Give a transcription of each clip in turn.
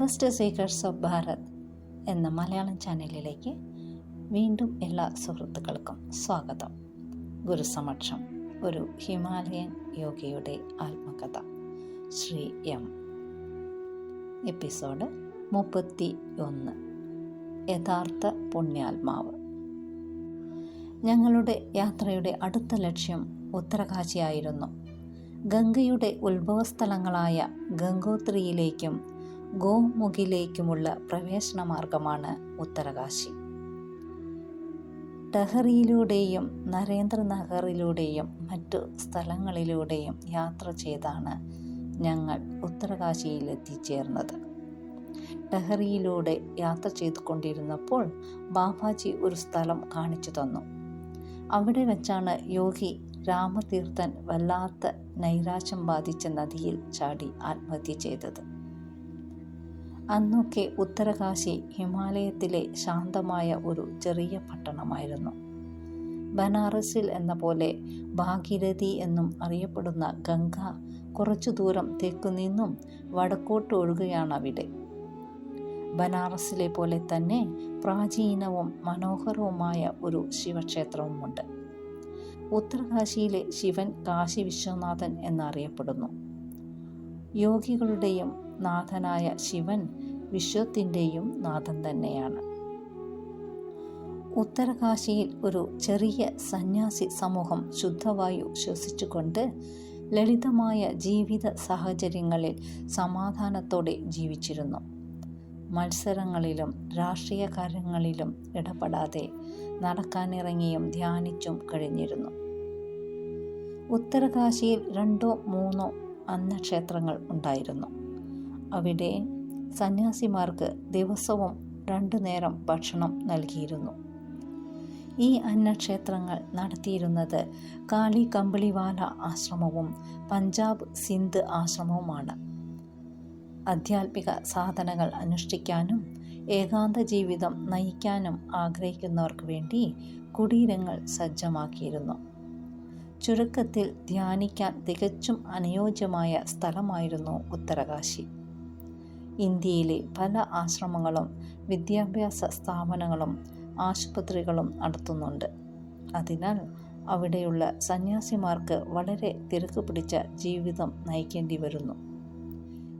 Best secrets of Bharat എന്ന മലയാളം ചാനലിലേക്ക് വീണ്ടും എല്ലാ സുഹൃത്തുക്കൾക്കും സ്വാഗതം. ഗുരുസമക്ഷം ഒരു ഹിമാലയൻ യോഗിയുടെ ആത്മകഥ ശ്രീ എം. എപ്പിസോഡ് മുപ്പത്തി ഒന്ന് യഥാർത്ഥ പുണ്യാത്മാവ്. ഞങ്ങളുടെ യാത്രയുടെ അടുത്ത ലക്ഷ്യം ഉത്തരകാശിയായിരുന്നു. ഗംഗയുടെ ഉത്ഭവസ്ഥലങ്ങളായ ഗംഗോത്രിയിലേക്കും ഗോമുഖിലേക്കുമുള്ള പ്രവേശന മാർഗമാണ് ഉത്തരകാശി. ടഹറിയിലൂടെയും നരേന്ദ്രനഗറിലൂടെയും മറ്റു സ്ഥലങ്ങളിലൂടെയും യാത്ര ചെയ്താണ് ഞങ്ങൾ ഉത്തരകാശിയിൽ എത്തിച്ചേർന്നത് ടെഹറിയിലൂടെ യാത്ര ചെയ്തുകൊണ്ടിരുന്നപ്പോൾ ബാബാജി ഒരു സ്ഥലം കാണിച്ചു തന്നു. അവിടെ വെച്ചാണ് യോഗി രാമതീർത്ഥൻ വല്ലാത്ത നൈരാശ്യം ബാധിച്ച നദിയിൽ ചാടി ആത്മഹത്യ ചെയ്തത്. അന്നൊക്കെ ഉത്തരകാശി ഹിമാലയത്തിലെ ശാന്തമായ ഒരു ചെറിയ പട്ടണമായിരുന്നു. ബനാറസിൽ എന്ന പോലെ ഭാഗീരഥി എന്നും അറിയപ്പെടുന്ന ഗംഗ കുറച്ചു ദൂരം തെക്കുനിന്നും വടക്കോട്ട് ഒഴുകുകയാണ് അവിടെ. ബനാറസിലെ പോലെ തന്നെ പ്രാചീനവും മനോഹരവുമായ ഒരു ശിവക്ഷേത്രവുമുണ്ട്. ഉത്തരകാശിയിലെ ശിവൻ കാശി വിശ്വനാഥൻ എന്നറിയപ്പെടുന്നു. യോഗികളുടെയും നാഥനായ ശിവൻ വിശ്വത്തിന്റെയും നാഥൻ തന്നെയാണ്. ഉത്തരകാശിയിൽ ഒരു ചെറിയ സന്യാസി സമൂഹം ശുദ്ധവായു ശ്വസിച്ചുകൊണ്ട് ലളിതമായ ജീവിത സാഹചര്യങ്ങളിൽ സമാധാനത്തോടെ ജീവിച്ചിരുന്നു. മത്സരങ്ങളിലും രാഷ്ട്രീയ കാര്യങ്ങളിലും ഇടപെടാതെ നടക്കാനിറങ്ങിയും ധ്യാനിച്ചും കഴിഞ്ഞിരുന്നു. ഉത്തരകാശിയിൽ രണ്ടോ മൂന്നോ അന്നക്ഷേത്രങ്ങൾ ഉണ്ടായിരുന്നു. അവിടെ സന്യാസിമാർക്ക് ദിവസവും രണ്ടു നേരം ഭക്ഷണം നൽകിയിരുന്നു. ഈ അന്നക്ഷേത്രങ്ങൾ നടത്തിയിരുന്നത് കാളി കമ്പിളിവാല ആശ്രമവും പഞ്ചാബ് സിന്ധ് ആശ്രമവുമാണ്. ആധ്യാത്മിക സാധനകൾ അനുഷ്ഠിക്കാനും ഏകാന്ത ജീവിതം നയിക്കാനും ആഗ്രഹിക്കുന്നവർക്ക് വേണ്ടി കുടീരങ്ങൾ സജ്ജമാക്കിയിരുന്നു. ചുരുക്കത്തിൽ ധ്യാനിക്കാൻ തികച്ചും അനുയോജ്യമായ സ്ഥലമായിരുന്നു ഉത്തരകാശി. ഇന്ത്യയിലെ പല ആശ്രമങ്ങളും വിദ്യാഭ്യാസ സ്ഥാപനങ്ങളും ആശുപത്രികളും നടത്തുന്നുണ്ട്. അതിനാൽ അവിടെയുള്ള സന്യാസിമാർക്ക് വളരെ തിരക്ക് പിടിച്ച ജീവിതം നയിക്കേണ്ടി വരുന്നു.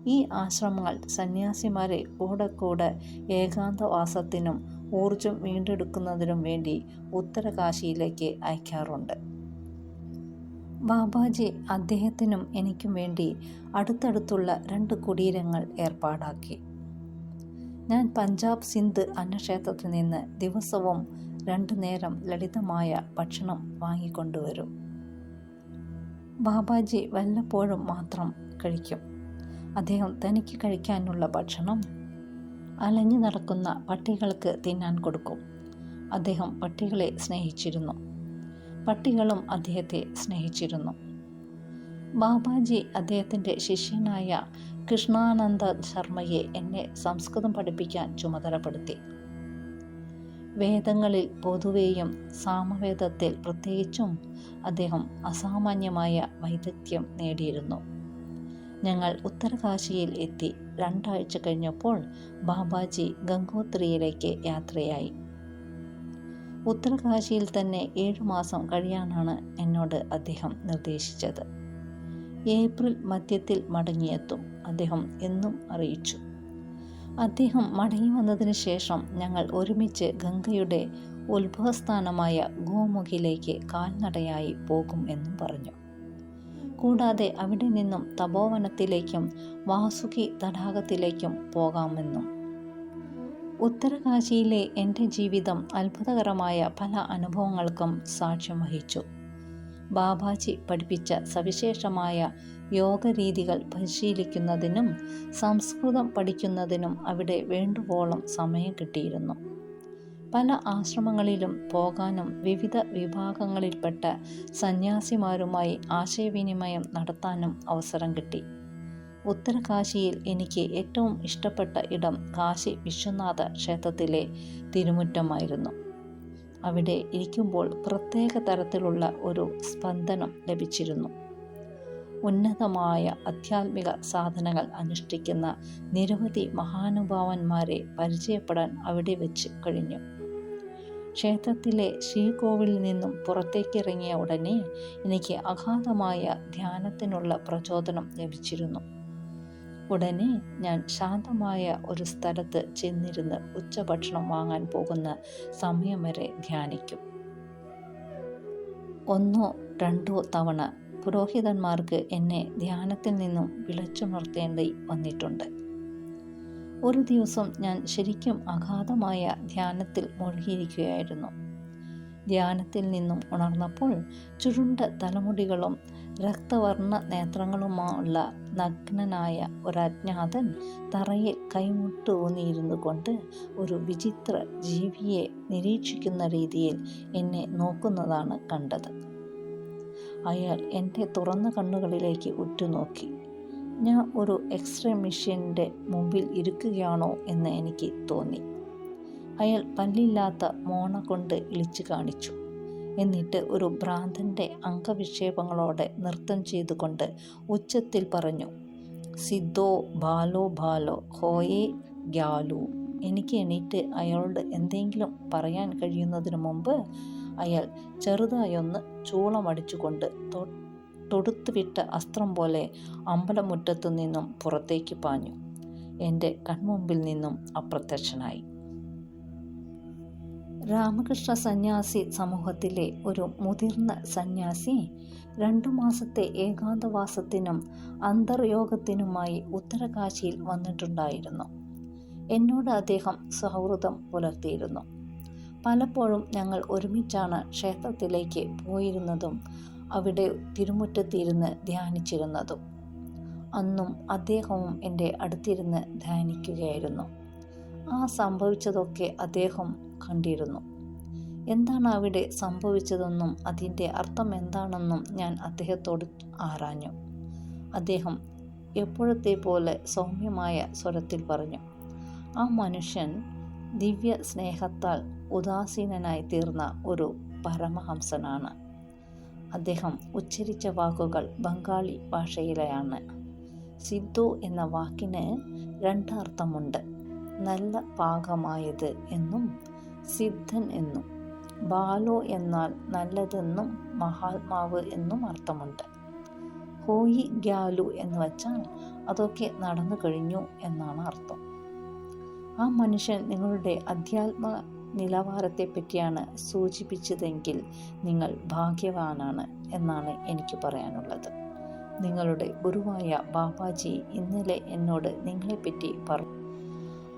ഈ ആശ്രമങ്ങൾ സന്യാസിമാരെ കൂടെ കൂടെ ഏകാന്തവാസത്തിനും ഊർജം വീണ്ടെടുക്കുന്നതിനും വേണ്ടി ഉത്തരകാശിയിലേക്ക് അയക്കാറുണ്ട്. ബാബാജി അദ്ദേഹത്തിനും എനിക്കും വേണ്ടി അടുത്തടുത്തുള്ള രണ്ട് കുടീരങ്ങൾ ഏർപ്പാടാക്കി. ഞാൻ പഞ്ചാബ് സിന്ധ് അന്നക്ഷേത്രത്തിൽ നിന്ന് ദിവസവും രണ്ടു നേരം ലളിതമായ ഭക്ഷണം വാങ്ങിക്കൊണ്ടുവരും. ബാബാജി വല്ലപ്പോഴും മാത്രം കഴിക്കും. അദ്ദേഹം തനിക്ക് കഴിക്കാനുള്ള ഭക്ഷണം അലഞ്ഞു നടക്കുന്ന പട്ടികൾക്ക് തിന്നാൻ കൊടുക്കും. അദ്ദേഹം പട്ടികളെ സ്നേഹിച്ചിരുന്നു. പട്ടികളും അദ്ദേഹത്തെ സ്നേഹിച്ചിരുന്നു. ബാബാജി അദ്ദേഹത്തിന്റെ ശിഷ്യനായ കൃഷ്ണാനന്ദ ശർമ്മയെ എന്നെ സംസ്കൃതം പഠിപ്പിക്കാൻ ചുമതലപ്പെടുത്തി. വേദങ്ങളിൽ പൊതുവേയും സാമവേദത്തിൽ പ്രത്യേകിച്ചും അദ്ദേഹം അസാമാന്യമായ വൈദഗ്ധ്യം നേടിയിരുന്നു. ഞങ്ങൾ ഉത്തരകാശിയിൽ എത്തി. രണ്ടാഴ്ച കഴിഞ്ഞപ്പോൾ ബാബാജി ഗംഗോത്രിയിലേക്ക് യാത്രയായി. ഉത്തരകാശിയിൽ തന്നെ ഏഴു മാസം കഴിയാനാണ് എന്നോട് അദ്ദേഹം നിർദ്ദേശിച്ചത്. ഏപ്രിൽ മധ്യത്തിൽ മടങ്ങിയെത്തും അദ്ദേഹം എന്നും അറിയിച്ചു. അദ്ദേഹം മടങ്ങി വന്നതിന് ശേഷം ഞങ്ങൾ ഒരുമിച്ച് ഗംഗയുടെ ഉത്ഭവസ്ഥാനമായ ഗോമുഖിലേക്ക് കാൽനടയായി പോകും എന്നും പറഞ്ഞു. കൂടാതെ അവിടെ നിന്നും തപോവനത്തിലേക്കും വാസുകി തടാകത്തിലേക്കും പോകാമെന്നും ഉത്തരകാശിയിലെ എന്റെ ജീവിതം അത്ഭുതകരമായ പല അനുഭവങ്ങൾക്കും സാക്ഷ്യം വഹിച്ചു. ബാബാജി പഠിപ്പിച്ച സവിശേഷമായ യോഗരീതികൾ പരിശീലിക്കുന്നതിനും സംസ്കൃതം പഠിക്കുന്നതിനും അവിടെ വേണ്ടുവോളം സമയം കിട്ടിയിരുന്നു. പല ആശ്രമങ്ങളിലും പോകാനും വിവിധ വിഭാഗങ്ങളിൽപ്പെട്ട സന്യാസിമാരുമായി ആശയവിനിമയം നടത്താനും അവസരം കിട്ടി. ഉത്തരകാശിയിൽ എനിക്ക് ഏറ്റവും ഇഷ്ടപ്പെട്ട ഇടം കാശി വിശ്വനാഥ ക്ഷേത്രത്തിലെ തിരുമുറ്റമായിരുന്നു. അവിടെ ഇരിക്കുമ്പോൾ പ്രത്യേക തരത്തിലുള്ള ഒരു സ്പന്ദനം ലഭിച്ചിരുന്നു. ഉന്നതമായ ആധ്യാത്മിക സാധനകൾ അനുഷ്ഠിക്കുന്ന നിരവധി മഹാനുഭാവന്മാരെ പരിചയപ്പെടാൻ അവിടെ വെച്ച് കഴിഞ്ഞു. ക്ഷേത്രത്തിലെ ശ്രീകോവിലിൽ നിന്നും പുറത്തേക്കിറങ്ങിയ ഉടനെ എനിക്ക് അഗാധമായ ധ്യാനത്തിനുള്ള പ്രചോദനം ലഭിച്ചിരുന്നു. ഉടനെ ഞാൻ ശാന്തമായ ഒരു സ്ഥലത്ത് ചെന്നിരുന്ന് ഉച്ചഭക്ഷണം വാങ്ങാൻ പോകുന്ന സമയം വരെ ധ്യാനിക്കും. ഒന്നോ രണ്ടോ തവണ പുരോഹിതന്മാർക്ക് എന്നെ ധ്യാനത്തിൽ നിന്നും വിളിച്ചുണർത്തേണ്ടി വന്നിട്ടുണ്ട്. ഒരു ദിവസം ഞാൻ ശരിക്കും അഗാധമായ ധ്യാനത്തിൽ മുഴുകിയിരിക്കുകയായിരുന്നു. ധ്യാനത്തിൽ നിന്നും ഉണർന്നപ്പോൾ ചുരുണ്ട തലമുടികളും രക്തവർണ നേത്രങ്ങളുമുള്ള നഗ്നനായ അജ്ഞാതൻ തറയിൽ കൈമുട്ട് ഊന്നിയിരുന്നു കൊണ്ട് ഒരു വിചിത്ര ജീവിയെ നിരീക്ഷിക്കുന്ന രീതിയിൽ എന്നെ നോക്കുന്നതാണ് കണ്ടത്. അയാൾ എന്റെ തുറന്ന കണ്ണുകളിലേക്ക് ഉറ്റുനോക്കി. ഞാൻ ഒരു എക്സ്റേ മെഷീന്റെ മുമ്പിൽ ഇരിക്കുകയാണോ എന്ന് എനിക്ക് തോന്നി. അയാൾ പല്ലില്ലാത്ത മോണ കൊണ്ട് ഇളിച്ചു കാണിച്ചു. എന്നിട്ട് ഒരു ഭ്രാന്തന്റെ അംഗവിക്ഷേപങ്ങളോടെ നൃത്തം ചെയ്തുകൊണ്ട് ഉച്ചത്തിൽ പറഞ്ഞു സിദ്ധോ ബാലോ ബാലോ ഹോയേ ഗ്യാലു എനിക്ക് എണീറ്റ് അയാളോട് എന്തെങ്കിലും പറയാൻ കഴിയുന്നതിന് മുമ്പ് അയാൾ ചെറുതായൊന്ന് ചൂളമടിച്ചുകൊണ്ട് തൊടുത്തുവിട്ട അസ്ത്രം പോലെ അമ്പലമുറ്റത്തു നിന്നും പുറത്തേക്ക് പാഞ്ഞു. എന്റെ കൺമുമ്പിൽ നിന്നും അപ്രത്യക്ഷനായി. രാമകൃഷ്ണ സന്യാസി സമൂഹത്തിലെ ഒരു മുതിർന്ന സന്യാസി രണ്ടു മാസത്തെ ഏകാന്തവാസത്തിനും അന്തർയോഗത്തിനുമായി ഉത്തരകാശിയിൽ വന്നിട്ടുണ്ടായിരുന്നു. എന്നോട് അദ്ദേഹം സൗഹൃദം പുലർത്തിയിരുന്നു. പലപ്പോഴും ഞങ്ങൾ ഒരുമിച്ചാണ് ക്ഷേത്രത്തിലേക്ക് പോയിരുന്നതും അവിടെ തിരുമുറ്റത്തിരുന്ന് ധ്യാനിച്ചിരുന്നതും. അന്നും അദ്ദേഹവും എന്റെ അടുത്തിരുന്ന് ധ്യാനിക്കുകയായിരുന്നു. ആ സംഭവിച്ചതൊക്കെ അദ്ദേഹം കണ്ടിരുന്നു. എന്താണ് അവിടെ സംഭവിച്ചതെന്നും അതിന്റെ അർത്ഥം എന്താണെന്നും ഞാൻ അദ്ദേഹത്തോട് ആരാഞ്ഞു. അദ്ദേഹം എപ്പോഴത്തെ പോലെ സൗമ്യമായ സ്വരത്തിൽ പറഞ്ഞു ആ മനുഷ്യൻ ദിവ്യ സ്നേഹത്താൽ ഉദാസീനനായി തീർന്ന ഒരു പരമഹംസനാണ്. അദ്ദേഹം ഉച്ചരിച്ച വാക്കുകൾ ബംഗാളി ഭാഷയിലെയാണ്. സിദ്ധു എന്ന വാക്കിന് രണ്ടർത്ഥമുണ്ട്. നല്ല പാകമായത് എന്നും സിദ്ധൻ എന്നും ബാലോ എന്നാൽ നല്ലതെന്നും മഹാത്മാവ് എന്നും അർത്ഥമുണ്ട്. ഹോയി ഗ്യാലു എന്ന് വച്ചാൽ അതൊക്കെ നടന്നു കഴിഞ്ഞു എന്നാണ് അർത്ഥം. ആ മനുഷ്യൻ നിങ്ങളുടെ അധ്യാത്മ നിലവാരത്തെ പറ്റിയാണ് സൂചിപ്പിച്ചതെങ്കിൽ നിങ്ങൾ ഭാഗ്യവാനാണ് എന്നാണ് എനിക്ക് പറയാനുള്ളത്. നിങ്ങളുടെ ഗുരുവായ ബാബാജി ഇന്നലെ എന്നോട് നിങ്ങളെപ്പറ്റി പറഞ്ഞു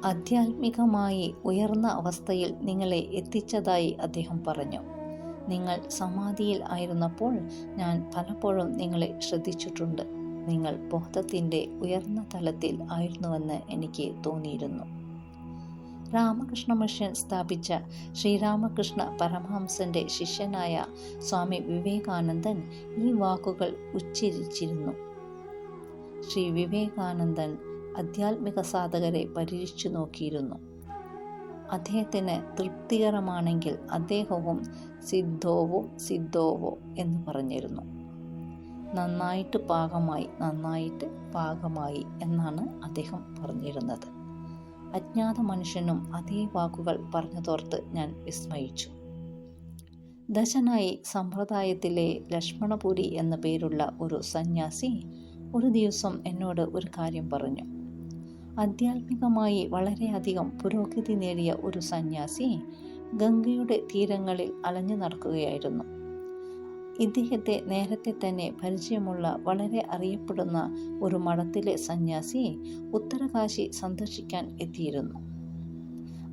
ആധ്യാത്മികമായി ഉയർന്ന അവസ്ഥയിൽ നിങ്ങളെ എത്തിച്ചതായി അദ്ദേഹം പറഞ്ഞു. നിങ്ങൾ സമാധിയിൽ ആയിരുന്നപ്പോൾ ഞാൻ പലപ്പോഴും നിങ്ങളെ ശ്രദ്ധിച്ചിട്ടുണ്ട്. നിങ്ങൾ ബോധത്തിന്റെ ഉയർന്ന തലത്തിൽ ആയിരുന്നുവെന്ന് എനിക്ക് തോന്നിയിരുന്നു. രാമകൃഷ്ണ മിഷൻ സ്ഥാപിച്ച ശ്രീരാമകൃഷ്ണ പരമഹംസന്റെ ശിഷ്യനായ സ്വാമി വിവേകാനന്ദൻ ഈ വാക്കുകൾ ഉച്ചരിച്ചിരുന്നു. ശ്രീ വിവേകാനന്ദൻ ആധ്യാത്മിക സാധകരെ പരീക്ഷിച്ചു നോക്കിയിരുന്നു. അദ്ദേഹത്തിന് തൃപ്തികരമാണെങ്കിൽ അദ്ദേഹവും സിദ്ധോവോ സിദ്ധോവോ എന്ന് പറഞ്ഞിരുന്നു. നന്നായിട്ട് പാകമായി നന്നായിട്ട് പാകമായി എന്നാണ് അദ്ദേഹം പറഞ്ഞിരുന്നത്. അജ്ഞാത മനുഷ്യനും അതേ വാക്കുകൾ പറഞ്ഞതോർത്ത് ഞാൻ വിസ്മയിച്ചു. ദശനായി സമ്പ്രദായത്തിലെ ലക്ഷ്മണപുരി എന്ന പേരുള്ള ഒരു സന്യാസി ഒരു ദിവസം എന്നോട് ഒരു കാര്യം പറഞ്ഞു. ആധ്യാത്മികമായി വളരെയധികം പുരോഗതി നേടിയ ഒരു സന്യാസി ഗംഗയുടെ തീരങ്ങളിൽ അലഞ്ഞു നടക്കുകയായിരുന്നു. ഇദ്ദേഹത്തെ നേരത്തെ തന്നെ പരിചയമുള്ള വളരെ അറിയപ്പെടുന്ന ഒരു മഠത്തിലെ സന്യാസി ഉത്തരകാശി സന്ദർശിക്കാൻ എത്തിയിരുന്നു.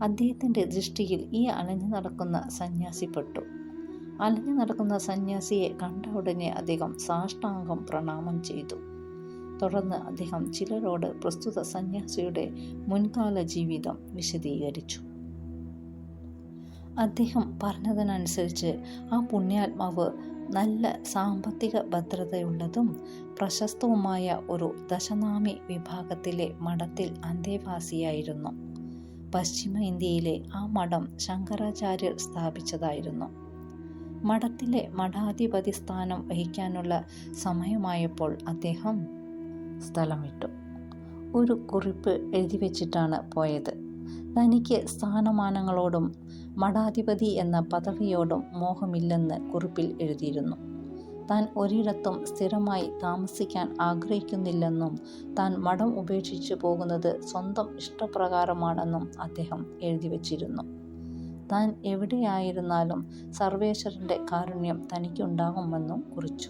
അദ്ദേഹത്തിന്റെ ദൃഷ്ടിയിൽ ഈ അലഞ്ഞു നടക്കുന്ന സന്യാസിപ്പെട്ടു. അലഞ്ഞു നടക്കുന്ന സന്യാസിയെ കണ്ട ഉടനെ അദ്ദേഹം സാഷ്ടാംഗം പ്രണാമം ചെയ്തു. തുടർന്ന് അദ്ദേഹം ചിലരോട് പ്രസ്തുത സന്യാസിയുടെ മുൻകാല ജീവിതം വിശദീകരിച്ചു. അദ്ദേഹം പറഞ്ഞതിനനുസരിച്ച് ആ പുണ്യാത്മാവ് നല്ല സാമ്പത്തിക ഭദ്രതയുള്ളതും പ്രശസ്തവുമായ ഒരു ദശനാമി വിഭാഗത്തിലെ മഠത്തിൽ അന്തേവാസിയായിരുന്നു. പശ്ചിമ ഇന്ത്യയിലെ ആ മഠം ശങ്കരാചാര്യർ സ്ഥാപിച്ചതായിരുന്നു. മഠത്തിലെ മഠാധിപതി സ്ഥാനം വഹിക്കാനുള്ള സമയമായപ്പോൾ അദ്ദേഹം സ്ഥലം വിട്ടു ഒരു കുറിപ്പ് എഴുതി വെച്ചിട്ടാണ് പോയത്. തനിക്ക് സ്ഥാനമാനങ്ങളോടും മഠാധിപതി എന്ന പദവിയോടും മോഹമില്ലെന്ന് കുറിപ്പിൽ എഴുതിയിരുന്നു. താൻ ഒരിടത്തും സ്ഥിരമായി താമസിക്കാൻ ആഗ്രഹിക്കുന്നില്ലെന്നും താൻ മഠം ഉപേക്ഷിച്ചു പോകുന്നത് സ്വന്തം ഇഷ്ടപ്രകാരമാണെന്നും അദ്ദേഹം എഴുതി വച്ചിരുന്നു. താൻ എവിടെയായിരുന്നാലും സർവേശ്വരന്റെ കാരുണ്യം തനിക്കുണ്ടാകുമെന്നും കുറിച്ചു.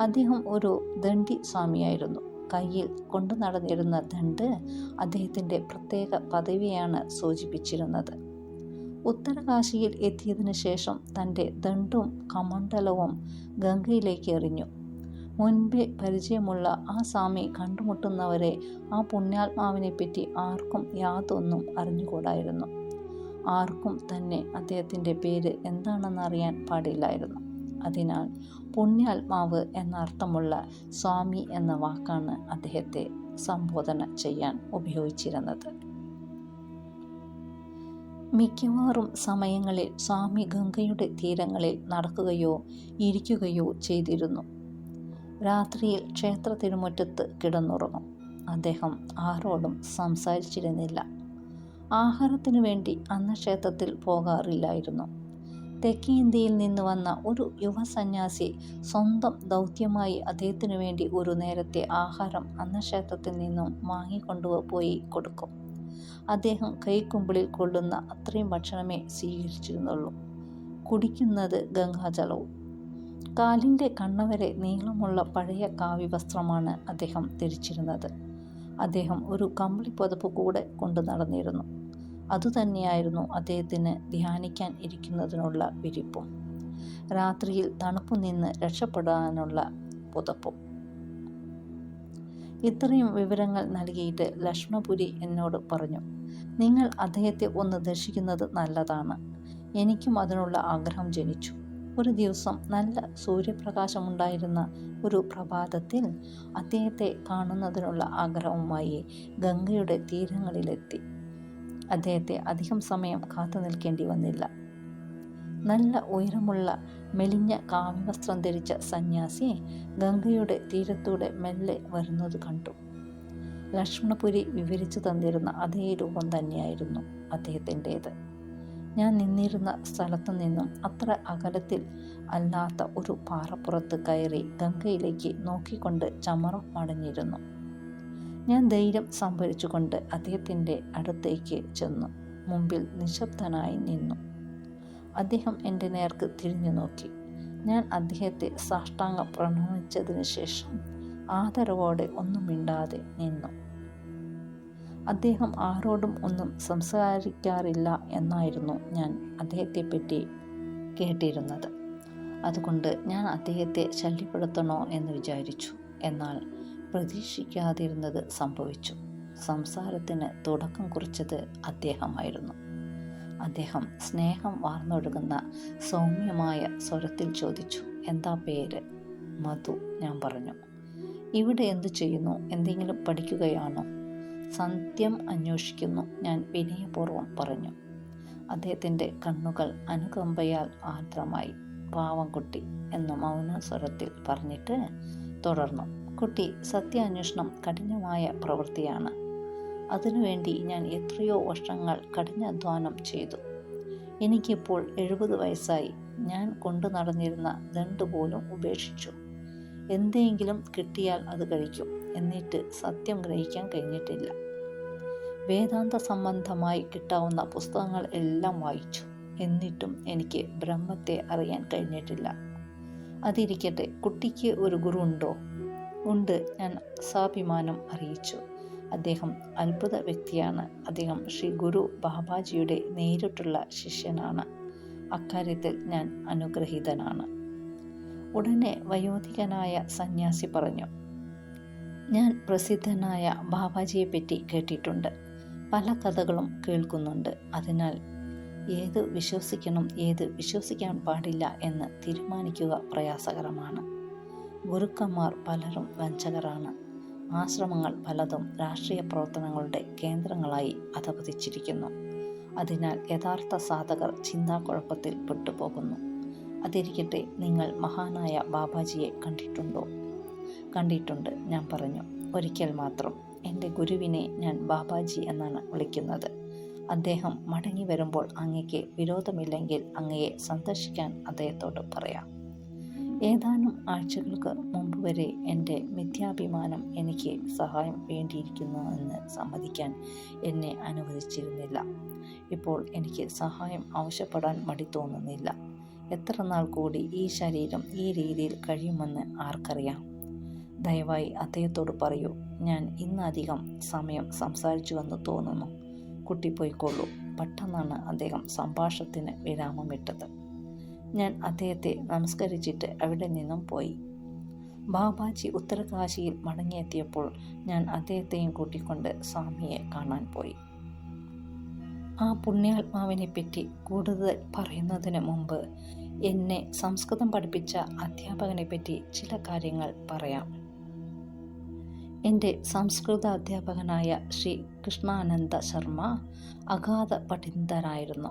അദ്ദേഹം ഒരു ദണ്ഡി സ്വാമിയായിരുന്നു കയ്യിൽ കൊണ്ടു നടന്നിരുന്ന ദണ്ട് അദ്ദേഹത്തിന്റെ പ്രത്യേക പദവിയാണ് സൂചിപ്പിച്ചിരുന്നത്. ഉത്തരകാശിയിൽ എത്തിയതിനു ശേഷം തന്റെ ദണ്ടും കമണ്ഡലവും ഗംഗയിലേക്ക് എറിഞ്ഞു. മുൻപേ പരിചയമുള്ള ആ സ്വാമി കണ്ടുമുട്ടുന്നവരെ ആ പുണ്യാത്മാവിനെപ്പറ്റി ആർക്കും യാതൊന്നും അറിഞ്ഞുകൂടായിരുന്നു. ആർക്കും തന്നെ അദ്ദേഹത്തിന്റെ പേര് എന്താണെന്ന് അറിയാൻ പാടില്ലായിരുന്നു. അതിനാൽ പുണ്യാത്മാവ് എന്നർത്ഥമുള്ള സ്വാമി എന്ന വാക്കാണ് അദ്ദേഹത്തെ സംബോധന ചെയ്യാൻ ഉപയോഗിച്ചിരുന്നത്. മിക്കവാറും സമയങ്ങളിൽ സ്വാമി ഗംഗയുടെ തീരങ്ങളിൽ നടക്കുകയോ ഇരിക്കുകയോ ചെയ്തിരുന്നു. രാത്രിയിൽ ക്ഷേത്ര തിരുമുറ്റത്ത് കിടന്നുറങ്ങും. അദ്ദേഹം ആരോടും സംസാരിച്ചിരുന്നില്ല. ആഹാരത്തിനു വേണ്ടി അന്ന് ക്ഷേത്രത്തിൽ പോകാറില്ലായിരുന്നു. തെക്കേ ഇന്ത്യയിൽ നിന്ന് വന്ന ഒരു യുവ സന്യാസി സ്വന്തം ദൗത്യമായി അദ്ദേഹത്തിനു വേണ്ടി ഒരു നേരത്തെ ആഹാരം അന്ന ക്ഷേത്രത്തിൽ നിന്നും വാങ്ങിക്കൊണ്ടുപോയി കൊടുക്കും. അദ്ദേഹം കൈക്കുമ്പിളിൽ കൊള്ളുന്ന അത്രയും ഭക്ഷണമേ സ്വീകരിച്ചിരുന്നുള്ളൂ. കുടിക്കുന്നത് ഗംഗാജലവും. കാലിന്റെ കണ്ണവരെ നീളമുള്ള പഴയ കാവ്യവസ്ത്രമാണ് അദ്ദേഹം ധരിച്ചിരുന്നത്. അദ്ദേഹം ഒരു കമ്പിളി പുതപ്പ് കൂടെ കൊണ്ടു നടന്നിരുന്നു. അതുതന്നെയായിരുന്നു അദ്ദേഹത്തിന് ധ്യാനിക്കാൻ ഇരിക്കുന്നതിനുള്ള വിരിപ്പും. രാത്രിയിൽ തണുപ്പ് നിന്ന് രക്ഷപ്പെടാനുള്ള പുതപ്പും. ഇത്രയും വിവരങ്ങൾ നൽകിയിട്ട് ലക്ഷ്മണപുരി എന്നോട് പറഞ്ഞു നിങ്ങൾ അദ്ദേഹത്തെ ഒന്ന് ദർശിക്കുന്നത് നല്ലതാണ്. എനിക്കും അതിനുള്ള ആഗ്രഹം ജനിച്ചു. ഒരു ദിവസം നല്ല സൂര്യപ്രകാശമുണ്ടായിരുന്ന ഒരു പ്രഭാതത്തിൽ അദ്ദേഹത്തെ കാണുന്നതിനുള്ള ആഗ്രഹവുമായി ഗംഗയുടെ തീരങ്ങളിലെത്തി. അദ്ദേഹത്തെ അധികം സമയം കാത്തു നിൽക്കേണ്ടി വന്നില്ല. നല്ല ഉയരമുള്ള മെലിഞ്ഞ കാവ്യവസ്ത്രം ധരിച്ച സന്യാസി ഗംഗയുടെ തീരത്തൂടെ മെല്ലെ വരുന്നത് കണ്ടു. ലക്ഷ്മണപുരി വിവരിച്ചു തന്നിരുന്ന അതേ രൂപം തന്നെയായിരുന്നു അദ്ദേഹത്തിന്റേത്. ഞാൻ നിന്നിരുന്ന സ്ഥലത്തു നിന്നും അത്ര അകലത്തിൽ അല്ലാത്ത ഒരു പാറപ്പുറത്ത് കയറി ഗംഗയിലേക്ക് നോക്കിക്കൊണ്ട് ചമറം മടഞ്ഞിരുന്നു ഞാൻ ധൈര്യം സംഭരിച്ചുകൊണ്ട് അദ്ദേഹത്തിന്റെ അടുത്തേക്ക് ചെന്നു. മുമ്പിൽ നിശബ്ദനായി നിന്നു. അദ്ദേഹം എന്റെ നേർക്ക് തിരിഞ്ഞു നോക്കി. ഞാൻ അദ്ദേഹത്തെ സാഷ്ടാംഗം പ്രണമിച്ചതിന് ശേഷം ആദരവോടെ ഒന്നും മിണ്ടാതെ നിന്നു. അദ്ദേഹം ആരോടും ഒന്നും സംസാരിക്കാറില്ല എന്നായിരുന്നു ഞാൻ അദ്ദേഹത്തെ പറ്റി കേട്ടിരുന്നത്. അതുകൊണ്ട് ഞാൻ അദ്ദേഹത്തെ ശല്യപ്പെടുത്തണോ എന്ന് വിചാരിച്ചു. എന്നാൽ പ്രതീക്ഷിക്കാതിരുന്നത് സംഭവിച്ചു. സംസാരത്തിന് തുടക്കം കുറിച്ചത് അദ്ദേഹമായിരുന്നു. അദ്ദേഹം സ്നേഹം വാർന്നൊഴുകുന്ന സൗമ്യമായ സ്വരത്തിൽ ചോദിച്ചു എന്താ പേര്? മധു ഞാൻ പറഞ്ഞു. ഇവിടെ എന്തു ചെയ്യുന്നു? എന്തെങ്കിലും പഠിക്കുകയാണോ? സത്യം അന്വേഷിക്കുന്നു ഞാൻ വിനയപൂർവം പറഞ്ഞു. അദ്ദേഹത്തിന്റെ കണ്ണുകൾ അനുകമ്പയാൽ ആർദ്രമായി. പാവം കുട്ടി എന്ന മൗന സ്വരത്തിൽ പറഞ്ഞിട്ട് തുടർന്നു. കുട്ടി സത്യാന്വേഷണം കഠിനമായ പ്രവൃത്തിയാണ്. അതിനുവേണ്ടി ഞാൻ എത്രയോ വർഷങ്ങൾ കഠിനാധ്വാനം ചെയ്തു. എനിക്കിപ്പോൾ എഴുപത് വയസ്സായി. ഞാൻ കൊണ്ടു നടന്നിരുന്ന ദണ്ട് പോലും ഉപേക്ഷിച്ചു. എന്തെങ്കിലും കിട്ടിയാൽ അത് കഴിക്കും എന്നിട്ട് സത്യം ഗ്രഹിക്കാൻ കഴിഞ്ഞിട്ടില്ല. വേദാന്ത സംബന്ധമായി കിട്ടാവുന്ന പുസ്തകങ്ങൾ എല്ലാം വായിച്ചു. എന്നിട്ടും എനിക്ക് ബ്രഹ്മത്തെ അറിയാൻ കഴിഞ്ഞിട്ടില്ല. അതിരിക്കട്ടെ കുട്ടിക്ക് ഒരു ഗുരു ഉണ്ടോ ഉണ്ട് ഞാൻ സാഭിമാനം അറിയിച്ചു. അദ്ദേഹം അത്ഭുത വ്യക്തിയാണ്. അദ്ദേഹം ശ്രീ ഗുരു ബാബാജിയുടെ നേരിട്ടുള്ള ശിഷ്യനാണ്. അക്കാര്യത്തിൽ ഞാൻ അനുഗ്രഹീതനാണ്. ഉടനെ വയോധികനായ സന്യാസി പറഞ്ഞു ഞാൻ പ്രസിദ്ധനായ ബാബാജിയെപ്പറ്റി കേട്ടിട്ടുണ്ട്. പല കഥകളും കേൾക്കുന്നുണ്ട്. അതിനാൽ ഏത് വിശ്വസിക്കണം ഏത് വിശ്വസിക്കാൻ പാടില്ല എന്ന് തീരുമാനിക്കുക പ്രയാസകരമാണ്. ഗുരുക്കന്മാർ പലരും വഞ്ചകരാണ്. ആശ്രമങ്ങൾ പലതും രാഷ്ട്രീയ പ്രവർത്തനങ്ങളുടെ കേന്ദ്രങ്ങളായി അധപതിച്ചിരിക്കുന്നു. അതിനാൽ യഥാർത്ഥ സാധകർ ചിന്താക്കുഴപ്പത്തിൽ പെട്ടുപോകുന്നു. അതിരിക്കട്ടെ നിങ്ങൾ മഹാനായ ബാബാജിയെ കണ്ടിട്ടുണ്ടോ? കണ്ടിട്ടുണ്ട് ഞാൻ പറഞ്ഞു. ഒരിക്കൽ മാത്രം. എന്റെ ഗുരുവിനെ ഞാൻ ബാബാജി എന്നാണ് വിളിക്കുന്നത്. അദ്ദേഹം മടങ്ങി വരുമ്പോൾ അങ്ങയ്ക്ക് വിരോധമില്ലെങ്കിൽ അങ്ങയെ സന്ദർശിക്കാൻ അദ്ദേഹത്തോട് പറയാം. ഏതാനും ആഴ്ചകൾക്ക് മുമ്പ് വരെ എന്റെ മിഥ്യാഭിമാനം എനിക്ക് സഹായം വേണ്ടിയിരിക്കുന്നുവെന്ന് സമ്മതിക്കാൻ എന്നെ അനുവദിച്ചിരുന്നില്ല. ഇപ്പോൾ എനിക്ക് സഹായം ആവശ്യപ്പെടാൻ മടി തോന്നുന്നില്ല. എത്ര നാൾ കൂടി ഈ ശരീരം ഈ രീതിയിൽ കഴിയുമെന്ന് ആർക്കറിയാം? ദയവായി അദ്ദേഹത്തോട് പറയൂ ഞാൻ ഇന്നധികം സമയം സംസാരിച്ചുവെന്ന് തോന്നുന്നു. കുട്ടി പോയിക്കൊള്ളൂ പെട്ടെന്നാണ് അദ്ദേഹം സംഭാഷണത്തിന് വിരാമമിട്ടത്. ഞാൻ അദ്ദേഹത്തെ നമസ്കരിച്ചിട്ട് അവിടെ നിന്നും പോയി. ബാബാജി ഉത്തരകാശിയിൽ മടങ്ങിയെത്തിയപ്പോൾ ഞാൻ അദ്ദേഹത്തെയും കൂട്ടിക്കൊണ്ട് സ്വാമിയെ കാണാൻ പോയി. ആ പുണ്യാത്മാവിനെ പറ്റി കൂടുതൽ പറയുന്നതിന് മുമ്പ് എന്നെ സംസ്കൃതം പഠിപ്പിച്ച അധ്യാപകനെ പറ്റി ചില കാര്യങ്ങൾ പറയാം. എന്റെ സംസ്കൃത അധ്യാപകനായ ശ്രീ കൃഷ്ണാനന്ദ ശർമ്മ അഗാധ പഠിതനായിരുന്നു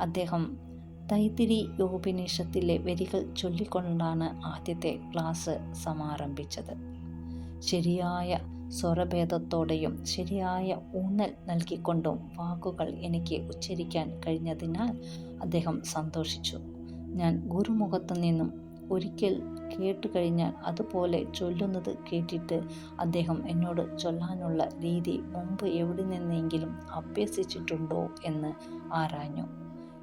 അദ്ദേഹം തൈത്തിരി യോപനിഷത്തിലെ വരികൾ ചൊല്ലിക്കൊണ്ടാണ് ആദ്യത്തെ ക്ലാസ് സമാരംഭിച്ചത്. ശരിയായ സ്വരഭേദത്തോടെയും ശരിയായ ഊന്നൽ നൽകിക്കൊണ്ടും വാക്കുകൾ എനിക്ക് ഉച്ചരിക്കാൻ കഴിഞ്ഞതിനാൽ അദ്ദേഹം സന്തോഷിച്ചു. ഞാൻ ഗുരുമുഖത്തു നിന്നും ഒരിക്കൽ കേട്ട് കഴിഞ്ഞാൽ അതുപോലെ ചൊല്ലുന്നത് കേട്ടിട്ട് അദ്ദേഹം എന്നോട് ചൊല്ലാനുള്ള രീതി മുമ്പ് എവിടെ നിന്നെങ്കിലും അഭ്യസിച്ചിട്ടുണ്ടോ എന്ന് ആരാഞ്ഞു.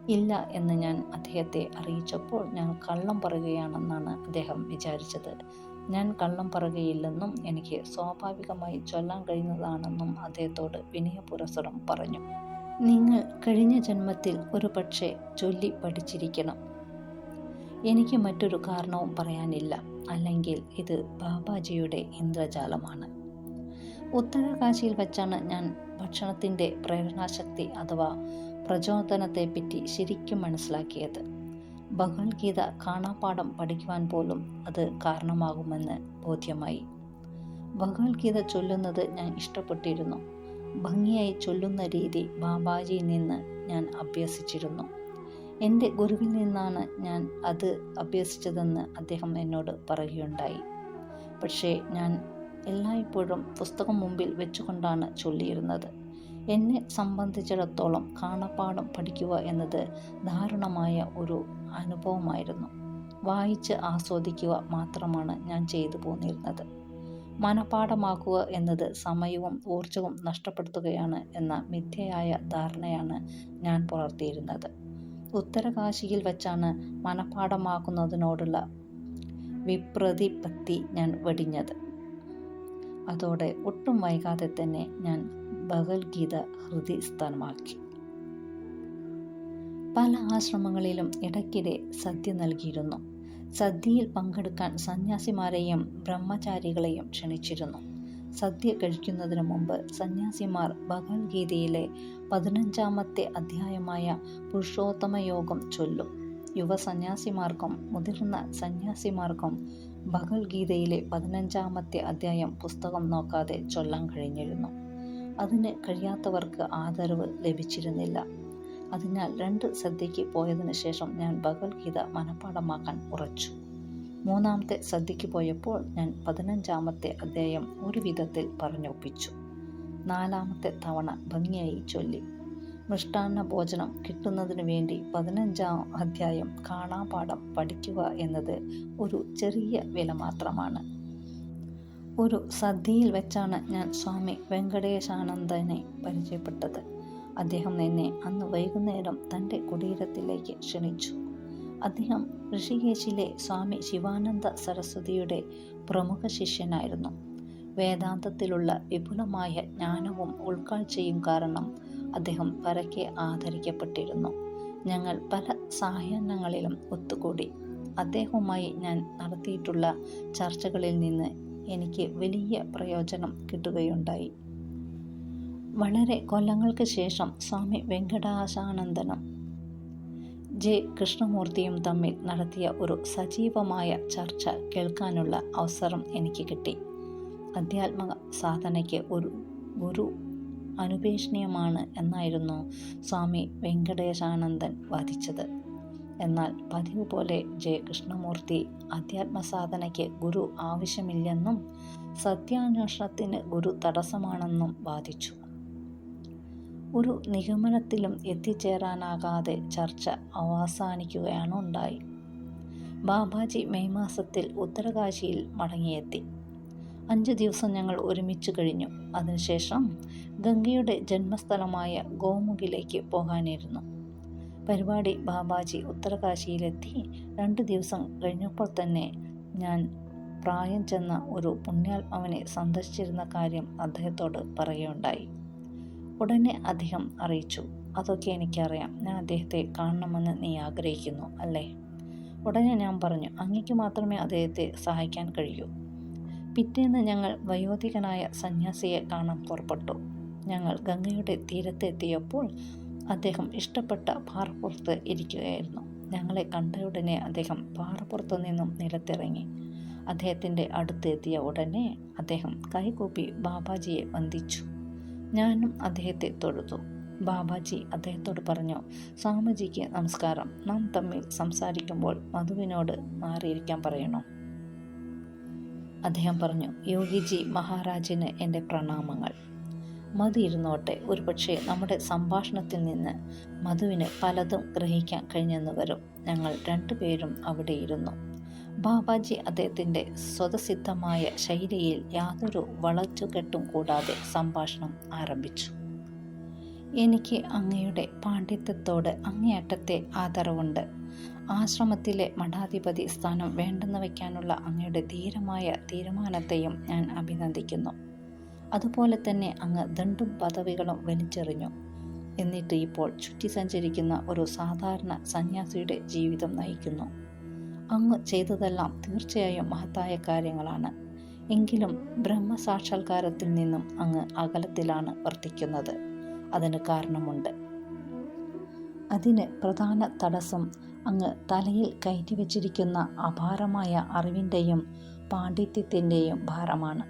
ഇല്ല എന്ന് ഞാൻ അദ്ദേഹത്തെ അറിയിച്ചപ്പോൾ ഞാൻ കള്ളം പറയുകയാണെന്നാണ് അദ്ദേഹം വിചാരിച്ചത്. ഞാൻ കള്ളം പറയുകയില്ലെന്നും എനിക്ക് സ്വാഭാവികമായി ചൊല്ലാൻ കഴിയുന്നതാണെന്നും അദ്ദേഹത്തോട് വിനയപുരസരം പറഞ്ഞു. നിങ്ങൾ കഴിഞ്ഞ ജന്മത്തിൽ ഒരു പക്ഷേ ചൊല്ലി പഠിച്ചിരിക്കണം. എനിക്ക് മറ്റൊരു കാരണവും പറയാനില്ല. അല്ലെങ്കിൽ ഇത് ബാബാജിയുടെ ഇന്ദ്രജാലമാണ്. ഉത്തരകാശിയിൽ വച്ചാണ് ഞാൻ ഭക്ഷണത്തിന്റെ പ്രേരണാശക്തി അഥവാ പ്രചോദനത്തെപ്പറ്റി ശരിക്കും മനസ്സിലാക്കിയത്. ഭഗവത്ഗീത കാണാപാഠം പഠിക്കുവാൻ പോലും അത് കാരണമാകുമെന്ന് ബോധ്യമായി. ഭഗവത്ഗീത ചൊല്ലുന്നത് ഞാൻ ഇഷ്ടപ്പെട്ടിരുന്നു. ഭംഗിയായി ചൊല്ലുന്ന രീതി ബാബാജിയിൽ നിന്ന് ഞാൻ അഭ്യസിച്ചിരുന്നു. എന്റെ ഗുരുവിൽ നിന്നാണ് ഞാൻ അത് അഭ്യസിച്ചതെന്ന് അദ്ദേഹം എന്നോട് പറയുകയുണ്ടായി. പക്ഷേ ഞാൻ എല്ലായ്പ്പോഴും പുസ്തകം മുമ്പിൽ വെച്ചുകൊണ്ടാണ് ചൊല്ലിയിരുന്നത്. എന്നെ സംബന്ധിച്ചിടത്തോളം കാണപ്പാടം പഠിക്കുക എന്നത് ദാരുണമായ ഒരു അനുഭവമായിരുന്നു. വായിച്ച് ആസ്വദിക്കുക മാത്രമാണ് ഞാൻ ചെയ്തു പോന്നിരുന്നത്. മനപാഠമാക്കുക എന്നത് സമയവും ഊർജവും നഷ്ടപ്പെടുത്തുകയാണ് എന്ന മിഥ്യയായ ധാരണയാണ് ഞാൻ പുലർത്തിയിരുന്നത്. ഉത്തരകാശിയിൽ വച്ചാണ് മനപാഠമാക്കുന്നതിനോടുള്ള വിപ്രതിപത്തി ഞാൻ വെടിഞ്ഞത്. അതോടെ ഒട്ടും വൈകാതെ തന്നെ ഞാൻ ഭഗവത്ഗീത ഹൃദയസ്ഥാനമാക്കി പല ആശ്രമങ്ങളിലും ഇടയ്ക്കിടെ സദ്യ നൽകിയിരുന്നു. സദ്യയിൽ പങ്കെടുക്കാൻ സന്യാസിമാരെയും ബ്രഹ്മചാരികളെയും ക്ഷണിച്ചിരുന്നു. സദ്യ കഴിക്കുന്നതിന് മുമ്പ് സന്യാസിമാർ ഭഗവത്ഗീതയിലെ പതിനഞ്ചാമത്തെ അധ്യായമായ പുരുഷോത്തമ യോഗം ചൊല്ലും. യുവ സന്യാസിമാർക്കും മുതിർന്ന സന്യാസിമാർക്കും ഭഗവത്ഗീതയിലെ പതിനഞ്ചാമത്തെ അധ്യായം പുസ്തകം നോക്കാതെ ചൊല്ലാൻ കഴിഞ്ഞിരുന്നു. അതിന് കഴിയാത്തവർക്ക് ആദരവ് ലഭിച്ചിരുന്നില്ല. അതിനാൽ രണ്ട് സദ്യയ്ക്ക് പോയതിനു ശേഷം ഞാൻ ഭഗവത്ഗീത മനഃപ്പാടമാക്കാൻ ഉറച്ചു. മൂന്നാമത്തെ സദ്യയ്ക്ക് പോയപ്പോൾ ഞാൻ പതിനഞ്ചാമത്തെ അധ്യായം ഒരു വിധത്തിൽ പറഞ്ഞൊപ്പിച്ചു. നാലാമത്തെ തവണ ഭംഗിയായി ചൊല്ലി. മൃഷ്ടാന്ന ഭോജനം കിട്ടുന്നതിനു വേണ്ടി പതിനഞ്ചാം അധ്യായം കാണാപാഠം പഠിക്കുക എന്നത് ഒരു ചെറിയ വില മാത്രമാണ്. ഒരു സദ്യയിൽ വെച്ചാണ് ഞാൻ സ്വാമി വെങ്കടേശാനന്ദനെ പരിചയപ്പെട്ടത്. അദ്ദേഹം എന്നെ അന്ന് വൈകുന്നേരം തന്റെ കുടീരത്തിലേക്ക് ക്ഷണിച്ചു. അദ്ദേഹം ഋഷികേശിലെ സ്വാമി ശിവാനന്ദ സരസ്വതിയുടെ പ്രമുഖ ശിഷ്യനായിരുന്നു. വേദാന്തത്തിലുള്ള വിപുലമായ ജ്ഞാനവും ഉൾക്കാഴ്ചയും കാരണം അദ്ദേഹം പരക്കെ ആദരിക്കപ്പെട്ടിരുന്നു. ഞങ്ങൾ പല സായാഹ്നങ്ങളിലും ഒത്തുകൂടി. അദ്ദേഹവുമായി ഞാൻ നടത്തിയിട്ടുള്ള ചർച്ചകളിൽ നിന്ന് എനിക്ക് വലിയ പ്രയോജനം കിട്ടുകയുണ്ടായി. വളരെ കൊല്ലങ്ങൾക്ക് ശേഷം സ്വാമി വെങ്കടാശാനന്ദനും ജെ. കൃഷ്ണമൂർത്തിയും തമ്മിൽ നടത്തിയ ഒരു സജീവമായ ചർച്ച കേൾക്കാനുള്ള അവസരം എനിക്ക് കിട്ടി. അധ്യാത്മ സാധനയ്ക്ക് ഒരു ഗുരു അനുപേക്ഷണീയമാണ് എന്നായിരുന്നു സ്വാമി വെങ്കടേശാനന്ദൻ വാദിച്ചത്. എന്നാൽ പതിവ് പോലെ ജെ കൃഷ്ണമൂർത്തി അധ്യാത്മസാധനയ്ക്ക് ഗുരു ആവശ്യമില്ലെന്നും സത്യാന്വേഷണത്തിന് ഗുരു തടസ്സമാണെന്നും വാദിച്ചു. ഒരു നിഗമനത്തിലും എത്തിച്ചേരാനാകാതെ ചർച്ച അവസാനിക്കുകയാണ് ഉണ്ടായി ബാബാജി മെയ് മാസത്തിൽ ഉത്തരകാശിയിൽ മടങ്ങിയെത്തി. അഞ്ച് ദിവസം ഞങ്ങൾ ഒരുമിച്ച് കഴിഞ്ഞു. അതിനുശേഷം ഗംഗയുടെ ജന്മസ്ഥലമായ ഗോമുഖിലേക്ക് പോകാനിരുന്നു പരിപാടി ബാബാജി ഉത്തരകാശിയിലെത്തി രണ്ട് ദിവസം കഴിഞ്ഞപ്പോൾ തന്നെ ഞാൻ പ്രായം ചെന്ന ഒരു പുണ്യാത്മാവിനെ സന്ദർശിച്ചിരുന്ന കാര്യം അദ്ദേഹത്തോട് പറയുകയുണ്ടായി. ഉടനെ അദ്ദേഹം അറിയിച്ചു അതൊക്കെ എനിക്കറിയാം. ഞാൻ അദ്ദേഹത്തെ കാണണമെന്ന് നീ ആഗ്രഹിക്കുന്നു അല്ലേ? ഉടനെ ഞാൻ പറഞ്ഞു അങ്ങയ്ക്ക് മാത്രമേ അദ്ദേഹത്തെ സഹായിക്കാൻ കഴിയൂ. പിറ്റേന്ന് ഞങ്ങൾ വയോധികനായ സന്യാസിയെ കാണാൻ പുറപ്പെട്ടു. ഞങ്ങൾ ഗംഗയുടെ തീരത്തെത്തിയപ്പോൾ അദ്ദേഹം ഇഷ്ടപ്പെട്ട പാറപ്പുറത്ത് ഇരിക്കുകയായിരുന്നു. ഞങ്ങളെ കണ്ട ഉടനെ അദ്ദേഹം പാറപ്പുറത്തു നിന്നും നിലത്തിറങ്ങി. അദ്ദേഹത്തിന്റെ അടുത്തെത്തിയ ഉടനെ അദ്ദേഹം കൈകൂപ്പി ബാബാജിയെ വന്ദിച്ചു. ഞാനും അദ്ദേഹത്തെ തൊഴുതു. ബാബാജി അദ്ദേഹത്തോട് പറഞ്ഞു സ്വാമിജിക്ക് നമസ്കാരം. നാം തമ്മിൽ സംസാരിക്കുമ്പോൾ മധുവിനോട് മാറിയിരിക്കാൻ പറയണോ? അദ്ദേഹം പറഞ്ഞു യോഗിജി മഹാരാജിന് എന്റെ പ്രണാമങ്ങൾ. മധു ഇരുന്നോട്ടെ ഒരുപക്ഷെ നമ്മുടെ സംഭാഷണത്തിൽ നിന്ന് മധുവിന് പലതും ഗ്രഹിക്കാൻ കഴിഞ്ഞെന്ന് വരും. ഞങ്ങൾ രണ്ടുപേരും അവിടെ ഇരുന്നു ബാബാജി അദ്ദേഹത്തിന്റെ സ്വതസിദ്ധമായ ശൈലിയിൽ യാതൊരു വളച്ചുകെട്ടും കൂടാതെ സംഭാഷണം ആരംഭിച്ചു. എനിക്ക് അങ്ങയുടെ പാണ്ഡിത്യത്തോട് അങ്ങേയറ്റത്തെ ആദരവുണ്ട്. ആശ്രമത്തിലെ മഠാധിപതി സ്ഥാനം വേണ്ടെന്ന് വയ്ക്കാനുള്ള അങ്ങയുടെ ധീരമായ തീരുമാനത്തെയും ഞാൻ അഭിനന്ദിക്കുന്നു. അതുപോലെ തന്നെ അങ്ങ് ദണ്ടും പദവികളും വലിച്ചെറിഞ്ഞു. എന്നിട്ട് ഇപ്പോൾ ചുറ്റി സഞ്ചരിക്കുന്ന ഒരു സാധാരണ സന്യാസിയുടെ ജീവിതം നയിക്കുന്നു. അങ്ങ് ചെയ്തതെല്ലാം തീർച്ചയായും മഹത്തായ കാര്യങ്ങളാണ്. എങ്കിലും ബ്രഹ്മസാക്ഷാത്കാരത്തിൽ നിന്നും അങ്ങ് അകലത്തിലാണ് വർത്തിക്കുന്നത്. അതിന് കാരണമുണ്ട്. അതിന് പ്രധാന തടസ്സം അങ്ങ് തലയിൽ കയറ്റി വച്ചിരിക്കുന്ന അപാരമായ അറിവിന്റെയും പാണ്ഡിത്യത്തിന്റെയും ഭാരമാണ്.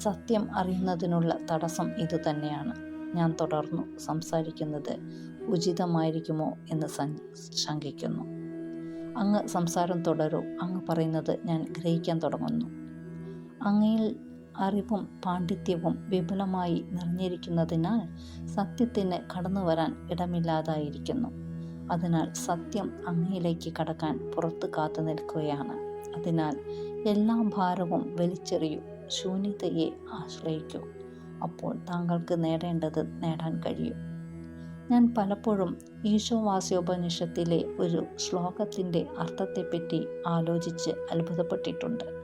സത്യം അറിയുന്നതിനുള്ള തടസ്സം ഇതുതന്നെയാണ് ഞാൻ തുടർന്നു സംസാരിക്കുന്നത് ഉചിതമായിരിക്കുമോ എന്ന് ശങ്കിക്കുന്നു. അങ്ങ് സംസാരം തുടരൂ. അങ്ങ് പറയുന്നത് ഞാൻ ഗ്രഹിക്കാൻ തുടങ്ങുന്നു. അങ്ങയിൽ അറിവും പാണ്ഡിത്യവും വിപുലമായി നിറഞ്ഞിരിക്കുന്നതിനാൽ സത്യത്തിന് കടന്നു വരാൻ ഇടമില്ലാതായിരിക്കുന്നു. അതിനാൽ സത്യം അങ്ങയിലേക്ക് കടക്കാൻ പുറത്ത് കാത്തു നിൽക്കുകയാണ്. അതിനാൽ എല്ലാ ഭാരവും വലിച്ചെറിയൂ ശൂന്യതയെ ആശ്രയിക്കൂ. അപ്പോൾ താങ്കൾക്ക് നേടേണ്ടത് നേടാൻ കഴിയും. ഞാൻ പലപ്പോഴും ഈശോവാസ്യോപനിഷത്തിലെ ഒരു ശ്ലോകത്തിന്റെ അർത്ഥത്തെപ്പറ്റി ആലോചിച്ച് അത്ഭുതപ്പെട്ടിട്ടുണ്ട്.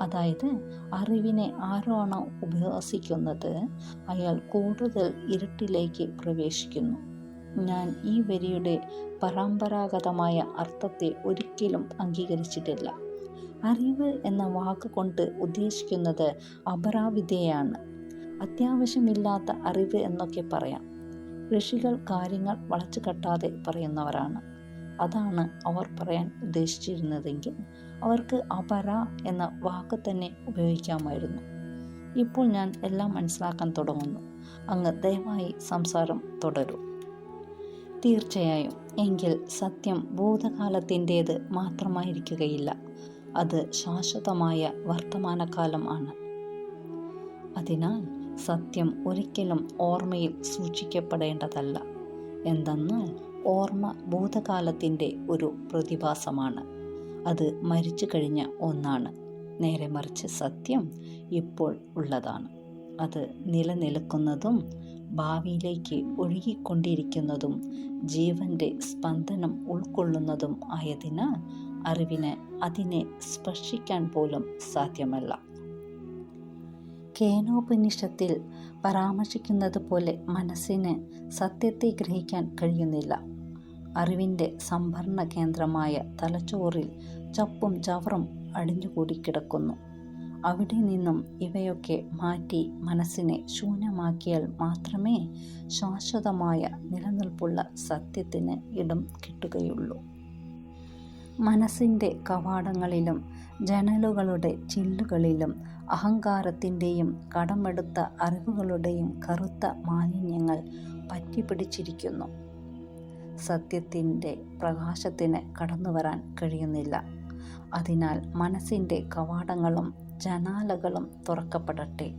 അതായത് അറിവിനെ ആരാണോ ഉപവസിക്കുന്നത് അയാൾ കൂടുതൽ ഇരുട്ടിലേക്ക് പ്രവേശിക്കുന്നു. ഞാൻ ഈ വരിയുടെ പരമ്പരാഗതമായ അർത്ഥത്തെ ഒരിക്കലും അംഗീകരിച്ചിട്ടില്ല. അറിവ് എന്ന വാക്ക് കൊണ്ട് ഉദ്ദേശിക്കുന്നത് അപരാവിദ്യയാണ്. അത്യാവശ്യമില്ലാത്ത അറിവ് എന്നൊക്കെ പറയാം. ഋഷികൾ കാര്യങ്ങൾ വളച്ചു കെട്ടാതെ പറയുന്നവരാണ്. അതാണ് അവർ പറയാൻ ഉദ്ദേശിച്ചിരുന്നതെങ്കിൽ അവർക്ക് അപര എന്ന വാക്ക് തന്നെ ഉപയോഗിക്കാമായിരുന്നു. ഇപ്പോൾ ഞാൻ എല്ലാം മനസ്സിലാക്കാൻ തുടങ്ങുന്നു. അങ്ങ് ദയവായി സംസാരം തുടരും. തീർച്ചയായും. എങ്കിൽ സത്യം ഭൂതകാലത്തിന്റേത് മാത്രമായിരിക്കുകയില്ല. അത് ശാശ്വതമായ വർത്തമാനകാലം ആണ്. അതിനാൽ സത്യം ഒരിക്കലും ഓർമ്മയിൽ സൂക്ഷിക്കപ്പെടേണ്ടതല്ല. എന്തെന്നാൽ ഓർമ്മ ഭൂതകാലത്തിന്റെ ഒരു പ്രതിഭാസമാണ്. അത് മരിച്ചു കഴിഞ്ഞ ഒന്നാണ്. നേരെ മറിച്ച് സത്യം ഇപ്പോൾ ഉള്ളതാണ്. അത് നിലനിൽക്കുന്നതും ഭാവിയിലേക്ക് ഒഴുകിക്കൊണ്ടിരിക്കുന്നതും ജീവന്റെ സ്പന്ദനം ഉൾക്കൊള്ളുന്നതും ആയതിനാൽ അറിവിന് അതിനെ സ്പർശിക്കാൻ പോലും സാധ്യമല്ല. കേനോപനിഷത്തിൽ പരാമർശിക്കുന്നത് പോലെ മനസ്സിന് സത്യത്തെ ഗ്രഹിക്കാൻ കഴിയുന്നില്ല. അറിവിന്റെ സംഭരണ കേന്ദ്രമായ തലച്ചോറിൽ ചപ്പും ചവറും അടിഞ്ഞുകൂടി കിടക്കുന്നു അവിടെ നിന്നും ഇവയൊക്കെ മാറ്റി മനസ്സിനെ ശൂന്യമാക്കിയാൽ മാത്രമേ ശാശ്വതമായ നിലനിൽപ്പുള്ള സത്യത്തിന് ഇടം കിട്ടുകയുള്ളൂ. മനസ്സിന്റെ കവാടങ്ങളിലും ജനലുകളുടെ ചില്ലുകളിലും അഹങ്കാരത്തിന്റെയും കടമെടുത്ത അറിവുകളുടെയും കറുത്ത മാലിന്യങ്ങൾ പറ്റിപ്പിടിച്ചിരിക്കുന്നു. സത്യത്തിന്റെ പ്രകാശത്തിന് കടന്നു വരാൻ കഴിയുന്നില്ല. അതിനാൽ മനസ്സിന്റെ കവാടങ്ങളും ജനാലകളും തുറക്കപ്പെടട്ടെ.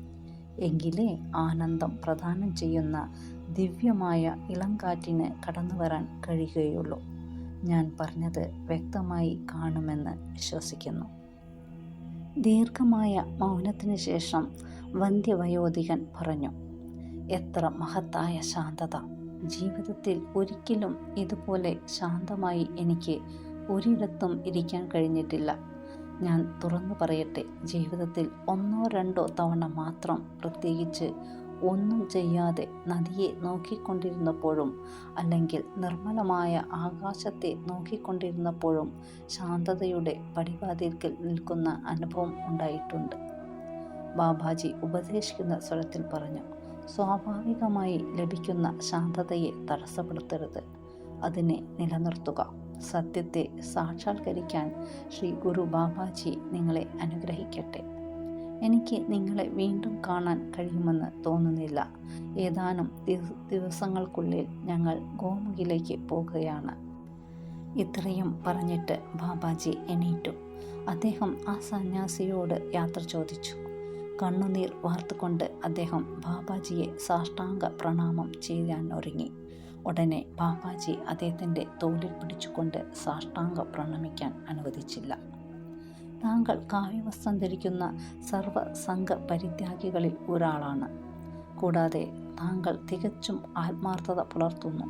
എങ്കിലേ ആനന്ദം പ്രദാനം ചെയ്യുന്ന ദിവ്യമായ ഇളങ്കാറ്റിന് കടന്നു വരാൻ കഴിയുകയുള്ളൂ. ഞാൻ പറഞ്ഞത് വ്യക്തമായി കാണുമെന്ന് വിശ്വസിക്കുന്നു. ദീർഘമായ മൗനത്തിന് ശേഷം വന്ധ്യവയോധികൻ പറഞ്ഞു എത്ര മഹത്തായ ശാന്തത! ജീവിതത്തിൽ ഒരിക്കലും ഇതുപോലെ ശാന്തമായി എനിക്ക് ഒരിടത്തും ഇരിക്കാൻ കഴിഞ്ഞിട്ടില്ല. ഞാൻ തുറന്നു പറയട്ടെ ജീവിതത്തിൽ ഒന്നോ രണ്ടോ തവണ മാത്രം പ്രത്യേകിച്ച് ഒന്നും ചെയ്യാതെ നദിയെ നോക്കിക്കൊണ്ടിരുന്നപ്പോഴും അല്ലെങ്കിൽ നിർമ്മലമായ ആകാശത്തെ നോക്കിക്കൊണ്ടിരുന്നപ്പോഴും ശാന്തതയുടെ പടിവാതിൽക്കൽ നിൽക്കുന്ന അനുഭവം ഉണ്ടായിട്ടുണ്ട്. ബാബാജി ഉപദേശിക്കുന്ന സ്വരത്തിൽ പറഞ്ഞു സ്വാഭാവികമായി ലഭിക്കുന്ന ശാന്തതയെ തടസ്സപ്പെടുത്തരുത്. അതിനെ നിലനിർത്തുക. സത്യത്തെ സാക്ഷാത്കരിക്കാൻ ശ്രീ ഗുരു ബാബാജി നിങ്ങളെ അനുഗ്രഹിക്കട്ടെ. എനിക്ക് നിങ്ങളെ വീണ്ടും കാണാൻ കഴിയുമെന്ന് തോന്നുന്നില്ല. ഏതാനും ദിവസങ്ങൾക്കുള്ളിൽ ഞങ്ങൾ ഗോമുഖിലേക്ക് പോകുകയാണ്. ഇത്രയും പറഞ്ഞിട്ട് ബാബാജി എണീറ്റു. അദ്ദേഹം ആ സന്യാസിയോട് യാത്ര ചോദിച്ചു. കണ്ണുനീർ വാർത്തുകൊണ്ട് അദ്ദേഹം ബാബാജിയെ സാഷ്ടാംഗ പ്രണാമം ചെയ്യാൻ ഒരുങ്ങി. ഉടനെ ബാബാജി അദ്ദേഹത്തിന്റെ തോലിൽ പിടിച്ചുകൊണ്ട് സാഷ്ടാംഗ പ്രണമിക്കാൻ അനുവദിച്ചില്ല. താങ്കൾ കാവ്യവസ്ത്രം ധരിക്കുന്ന സർവസംഘ പരിത്യാഗികളിൽ ഒരാളാണ്. കൂടാതെ താങ്കൾ തികച്ചും ആത്മാർത്ഥത പുലർത്തുന്നു.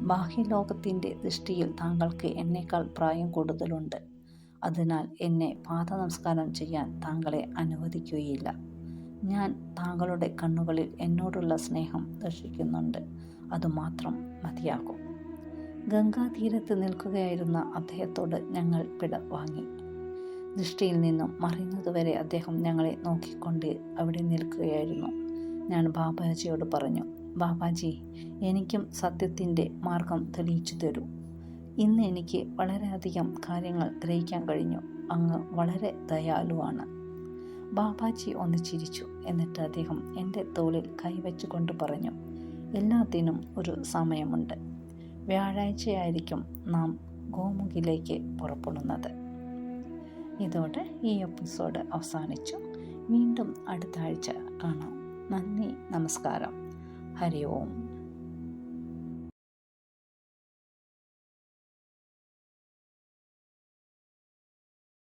ബാഹ്യലോകത്തിന്റെ ദൃഷ്ടിയിൽ താങ്കൾക്ക് എന്നേക്കാൾ പ്രായം കൂടുതലുണ്ട്. അതിനാൽ എന്നെ പാദനമസ്കാരം ചെയ്യാൻ താങ്കളെ അനുവദിക്കുകയില്ല. ഞാൻ താങ്കളുടെ കണ്ണുകളിൽ എന്നോടുള്ള സ്നേഹം ദർശിക്കുന്നുണ്ട്. അതുമാത്രം മതിയാകും. ഗംഗാതീരത്ത് നിൽക്കുകയായിരുന്ന അദ്ദേഹത്തോട് ഞങ്ങൾ പിട വാങ്ങി. ദൃഷ്ടിയിൽ നിന്നും മറിയുന്നതുവരെ അദ്ദേഹം ഞങ്ങളെ നോക്കിക്കൊണ്ട് അവിടെ നിൽക്കുകയായിരുന്നു. ഞാൻ ബാബാജിയോട് പറഞ്ഞു ബാബാജി എനിക്കും സത്യത്തിന്റെ മാർഗം തെളിയിച്ചു തരൂ. ഇന്ന് എനിക്ക് വളരെയധികം കാര്യങ്ങൾ ഗ്രഹിക്കാൻ കഴിഞ്ഞു. അങ്ങ് വളരെ ദയാലുവാണ്. ബാബാജി ഒന്ന് ചിരിച്ചു. എന്നിട്ട് അദ്ദേഹം എന്റെ തോളിൽ കൈവച്ചുകൊണ്ട് പറഞ്ഞു എല്ലാത്തിനും ഒരു സമയമുണ്ട്. വ്യാഴാഴ്ചയായിരിക്കും നാം ഗോമുഖിലേക്ക് പുറപ്പെടുന്നത്. ഇതോടെ ഈ എപ്പിസോഡ് അവസാനിച്ചു. വീണ്ടും അടുത്ത ആഴ്ച കാണാം. നന്ദി നമസ്കാരം. ഹരി ഓം.